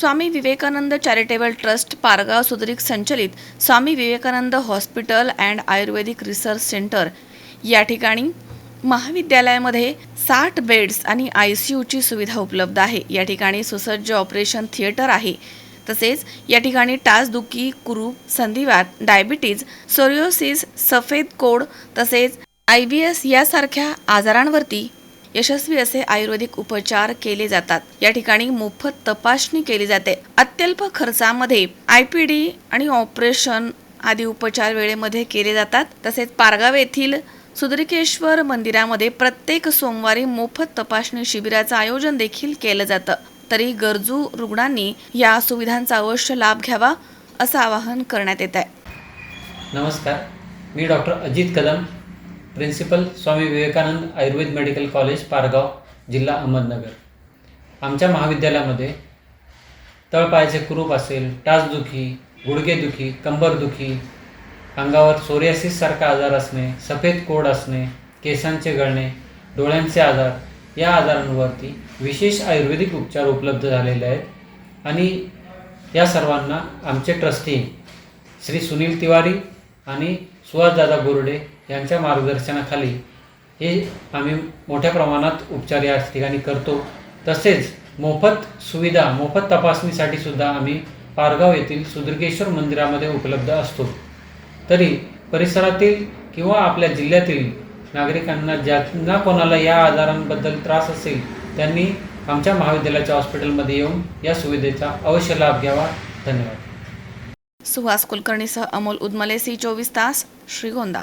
स्वामी Vivekanand charitable trust Pargaon Sudrik संचलित Swami Vivekanand hospital and Ayurvedic research centre. या ठिकाणी महाविद्यालयामध्ये साठ बेड्स आणि आय सी यूची सुविधा उपलब्ध आहे. या ठिकाणी सुसज्ज ऑपरेशन थिएटर आहे. तसेच या ठिकाणी टाचदुखी कुरूप संधिवात डायबिटीज सोरिओसिस सफेद कोड तसेच आय बी एस यासारख्या आजारांवरती यशस्वी असे आयुर्वेदिक उपचार केले जातात. या ठिकाणी मोफत तपासणी केली जाते. अत्यल्प खर्चामध्ये आय पी डी आणि ऑपरेशन आदी उपचार वेळेमध्ये केले जातात. तसेच पारगाव येथील सुदरिकेश्वर मंदिरामध्ये प्रत्येक सोमवारी मोफत तपासणी शिबिराचं आयोजन देखील केलं जातं. तरी गरजू रुग्णांनी या सुविधांचा अवश्य लाभ घ्यावा असं आवाहन करण्यात येत आहे. नमस्कार. मी doctor Ajit Kadam principal Swami Vivekanand Ayurved medical college Pargaon जिल्हा अहमदनगर. आमच्या महाविद्यालयामध्ये तळपायाचे कुरूप असेल टाचदुखी गुडघेदुखी कंबरदुखी अंगावर सोरियासिससारखा आजार असणे सफेद कोड असणे केसांचे गळणे डोळ्यांचे आजार या आजारांवरती विशेष आयुर्वेदिक उपचार उपलब्ध झालेले आहेत आणि या सर्वांना आमचे ट्रस्टी श्री सुनील तिवारी आणि सुहासदादा बोर्डे यांच्या मार्गदर्शनाखाली हे आम्ही मोठ्या प्रमाणात उपचार या ठिकाणी करतो. तसेच मोफत सुविधा मोफत तपासणीसाठी सुद्धा आम्ही पारगाव येथील सुदुर्गेश्वर मंदिरामध्ये उपलब्ध असतो. तरी परिसरातील किंवा आपल्या जिल्ह्यातील नागरिकांना ज्यांना कोणाला या आजारांबद्दल त्रास असेल त्यांनी आमच्या महाविद्यालयाच्या हॉस्पिटलमध्ये येऊन या सुविधेचा अवश्य लाभ घ्यावा. धन्यवाद. सुहास कुलकर्णीसह अमोल उदमले सी चोवीस तास श्रीगोंदा.